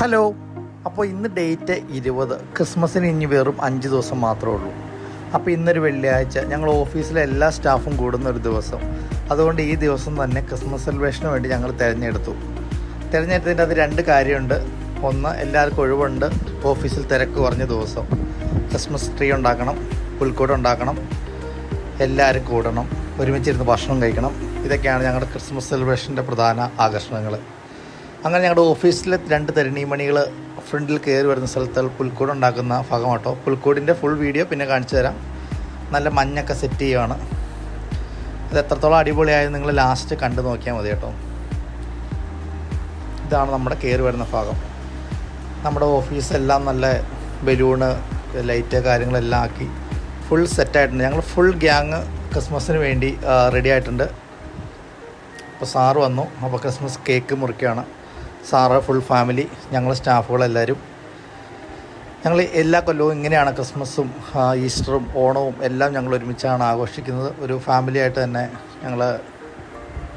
Hello അപ്പോൾ ഇന്ന് date ഇരുപത്. ക്രിസ്മസിന് ഇനി വെറും അഞ്ച് ദിവസം മാത്രമേ ഉള്ളൂ. അപ്പോൾ ഇന്നൊരു വെള്ളിയാഴ്ച ഞങ്ങൾ ഓഫീസിലെ എല്ലാ സ്റ്റാഫും കൂടുന്ന ഒരു ദിവസം. അതുകൊണ്ട് ഈ ദിവസം തന്നെ ക്രിസ്മസ് സെലിബ്രേഷന് വേണ്ടി ഞങ്ങൾ തിരഞ്ഞെടുത്തു. തിരഞ്ഞെടുത്തതിന്റെ അത് രണ്ട് കാര്യമുണ്ട്. ഒന്ന് എല്ലാവർക്കും ഒഴിവുണ്ട്. ഓഫീസിൽ തിരക്ക് കുറഞ്ഞ ദിവസം. ക്രിസ്മസ് ട്രീ ഉണ്ടാക്കണം പുൽക്കൂട് ഉണ്ടാക്കണം. എല്ലാവരും കൂടണം ഒരുമിച്ചിരുന്ന് ഭക്ഷണം കഴിക്കണം. ഇതൊക്കെയാണ് ഞങ്ങളുടെ ക്രിസ്മസ് സെലിബ്രേഷന്റെ പ്രധാന ആകർഷണങ്ങൾ. അങ്ങനെ ഞങ്ങളുടെ ഓഫീസിലെ രണ്ട് തരുണീമണികൾ ഫ്രണ്ടിൽ കയറി വരുന്ന സ്ഥലത്ത് പുൽക്കൂട് ഉണ്ടാക്കുന്ന ഭാഗമാട്ടോ പുൽക്കൂടിന്റെ ഫുൾ വീഡിയോ പിന്നെ കാണിച്ചു തരാം. നല്ല മഞ്ഞൊക്കെ സെറ്റ് ചെയ്യുവാണ്. അത് എത്രത്തോളം അടിപൊളിയായത് നിങ്ങൾ ലാസ്റ്റ് കണ്ടു നോക്കിയാൽ മതി കേട്ടോ. ഇതാണ് നമ്മുടെ കയറി വരുന്ന ഭാഗം. നമ്മുടെ ഓഫീസ് എല്ലാം നല്ല ബലൂണ് ലൈറ്റ് കാര്യങ്ങളെല്ലാം ആക്കി ഫുൾ സെറ്റായിട്ടുണ്ട് ഞങ്ങൾ ഫുൾ ഗ്യാങ് ക്രിസ്മസിന് വേണ്ടി റെഡി ആയിട്ടുണ്ട്. അപ്പോൾ സാറ് വന്നു. അപ്പോൾ ക്രിസ്മസ് കേക്ക് മുറിക്കുകയാണ്. സാറ് ഫുൾ ഫാമിലി ഞങ്ങൾ സ്റ്റാഫുകളെല്ലാവരും ഞങ്ങൾ എല്ലാ കൊല്ലവും ഇങ്ങനെയാണ് ക്രിസ്മസും ഈസ്റ്ററും ഓണവും എല്ലാം ഞങ്ങൾ ഒരുമിച്ചാണ് ആഘോഷിക്കുന്നത്. ഒരു ഫാമിലി ആയിട്ട് തന്നെ ഞങ്ങൾ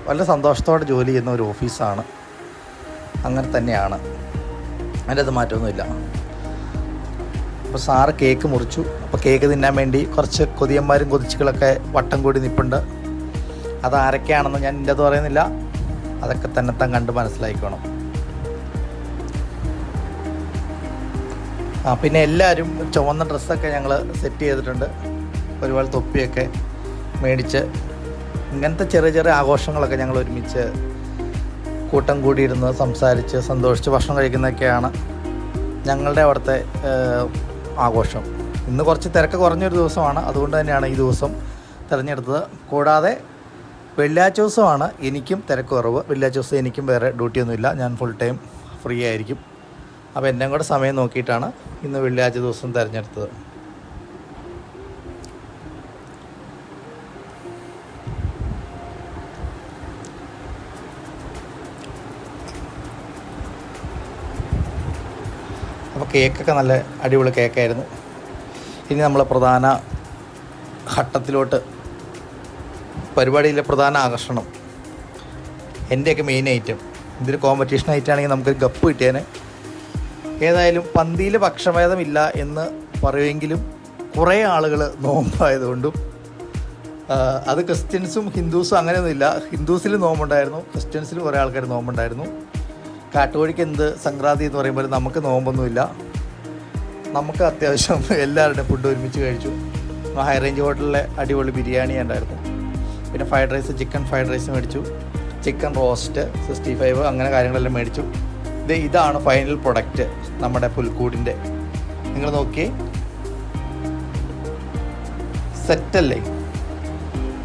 വളരെ സന്തോഷത്തോടെ ജോലി ചെയ്യുന്ന ഒരു ഓഫീസാണ്. അങ്ങനെ തന്നെയാണ്. അതിന്റെ അത് മാറ്റമൊന്നുമില്ല. അപ്പോൾ സാറ് കേക്ക് മുറിച്ചു. അപ്പോൾ കേക്ക് തിന്നാൻ വേണ്ടി കുറച്ച് കൊതിയന്മാരും കൊതിച്ചുകളൊക്കെ വട്ടം കൂടി നിൽപ്പുണ്ട് അത് ആരൊക്കെയാണെന്ന് ഞാൻ എന്റെ അത് പറയുന്നില്ല. അതൊക്കെ തന്നെത്താൻ കണ്ട് മനസ്സിലാക്കിക്കോണം പിന്നെ എല്ലാവരും ചുവന്ന ഡ്രസ്സൊക്കെ ഞങ്ങൾ സെറ്റ് ചെയ്തിട്ടുണ്ട്. ഒരുപാട് തൊപ്പിയൊക്കെ മേടിച്ച് ഇങ്ങനത്തെ ചെറിയ ചെറിയ ആഘോഷങ്ങളൊക്കെ ഞങ്ങൾ ഒരുമിച്ച് കൂട്ടം കൂടിയിരുന്ന് സംസാരിച്ച് സന്തോഷിച്ച് ഭക്ഷണം കഴിക്കുന്നതൊക്കെയാണ് ഞങ്ങളുടെ അവിടുത്തെ ആഘോഷം. ഇന്ന് കുറച്ച് തിരക്ക് കുറഞ്ഞൊരു ദിവസമാണ്. അതുകൊണ്ട് തന്നെയാണ് ഈ ദിവസം തിരഞ്ഞെടുത്തത്. കൂടാതെ വെള്ളിയാഴ്ച ദിവസമാണ് എനിക്കും തിരക്ക് കുറവ്. വെള്ളിയാഴ്ച ദിവസം എനിക്കും വേറെ ഡ്യൂട്ടിയൊന്നുമില്ല ഞാൻ ഫുൾ ടൈം ഫ്രീ ആയിരിക്കും. അപ്പോൾ എന്നെ കൂടെ സമയം നോക്കിയിട്ടാണ് ഇന്ന് വെള്ളിയാഴ്ച ദിവസം തിരഞ്ഞെടുത്തത്. അപ്പോൾ കേക്കൊക്കെ നല്ല അടിപൊളി കേക്കായിരുന്നു. ഇനി നമ്മൾ പ്രധാന ഘട്ടത്തിലോട്ട് പരിപാടിയിലെ പ്രധാന ആകർഷണം. എന്റെയൊക്കെ മെയിൻ ഐറ്റം ഇതൊരു കോമ്പറ്റീഷൻ ആയിട്ടാണെങ്കിൽ നമുക്കൊരു ഗപ്പ് കിട്ടിയേനെ. ഏതായാലും പന്തിയിൽ പക്ഷഭേദമില്ല എന്ന് പറയുമെങ്കിലും കുറേ ആളുകൾ നോമ്പായതുകൊണ്ടും അത് ക്രിസ്ത്യൻസും ഹിന്ദുസും അങ്ങനെയൊന്നുമില്ല. ഹിന്ദുസിൽ നോമ്പുണ്ടായിരുന്നു ക്രിസ്ത്യൻസിൽ കുറേ ആൾക്കാർ നോമ്പുണ്ടായിരുന്നു. കാട്ടുകോഴിക്ക് എന്ത് സംക്രാന്തി എന്ന് പറയുമ്പോൾ നമുക്ക് നോമ്പൊന്നുമില്ല. നമുക്ക് അത്യാവശ്യം എല്ലാവരുടെയും ഫുഡ് ഒരുമിച്ച് കഴിച്ചു. ഹൈ റേഞ്ച് ഹോട്ടലിലെ അടിപൊളി ബിരിയാണി ഉണ്ടായിരുന്നു. പിന്നെ fried rice chicken fried rice മേടിച്ചു. ചിക്കൻ റോസ്റ്റ് സിക്സ്റ്റി ഫൈവ് അങ്ങനെ കാര്യങ്ങളെല്ലാം മേടിച്ചു. ഇതാണ് ഫൈനൽ പ്രൊഡക്റ്റ് നമ്മുടെ പുൽക്കൂടിന്റെ. നിങ്ങൾ നോക്കിയേ. സെറ്റല്ലേ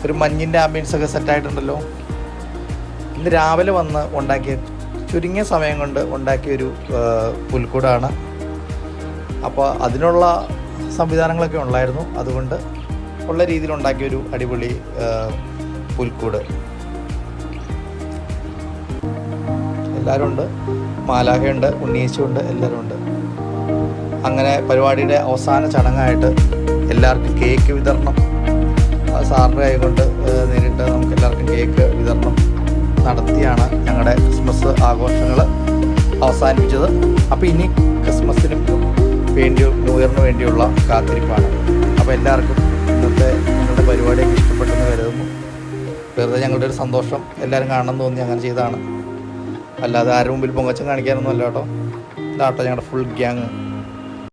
ഒരു മഞ്ഞിന്റെ ആംബിയൻസ് ഒക്കെ സെറ്റായിട്ടുണ്ടല്ലോ ഇന്ന് രാവിലെ വന്ന് ഉണ്ടാക്കിയ ചുരുങ്ങിയ സമയം കൊണ്ട് ഉണ്ടാക്കിയൊരു പുൽക്കൂടാണ്. അപ്പോൾ അതിനുള്ള സംവിധാനങ്ങളൊക്കെ ഉണ്ടായിരുന്നു. അതുകൊണ്ട് ഉള്ള രീതിയിൽ ഉണ്ടാക്കിയൊരു അടിപൊളി പുൽക്കൂട്. എല്ലാവരും ഉണ്ട് മാലാഹയുണ്ട് ഉണ്ണീശുണ്ട് എല്ലാവരും ഉണ്ട്. അങ്ങനെ പരിപാടിയുടെ അവസാന ചടങ്ങായിട്ട് എല്ലാവർക്കും കേക്ക് വിതരണം. സാറിന്റെ കൈ കൊണ്ട് നേരിട്ട് നമുക്ക് എല്ലാവർക്കും കേക്ക് വിതരണം നടത്തിയാണ് ഞങ്ങളുടെ ക്രിസ്മസ് ആഘോഷങ്ങൾ അവസാനിപ്പിച്ചത്. അപ്പോൾ ഇനി ക്രിസ്മസിനും വേണ്ടി ന്യൂ ഇയറിന് വേണ്ടിയുള്ള കാത്തിരിപ്പാണ്. അപ്പോൾ എല്ലാവർക്കും ഇന്നത്തെ ഞങ്ങളുടെ പരിപാടിയൊക്കെ ഇഷ്ടപ്പെട്ടെന്ന് കരുതുന്നു. വെറുതെ ഞങ്ങളുടെ ഒരു സന്തോഷം എല്ലാവരും കാണണം തോന്നി അങ്ങനെ ചെയ്തതാണ്. അല്ലാതെ ആരും മുമ്പിൽ പൊങ്ങച്ചം കാണിക്കാനൊന്നും അല്ല കേട്ടോ. ഇതാട്ടോ ഞങ്ങളുടെ ഫുൾ ഗ്യാങ്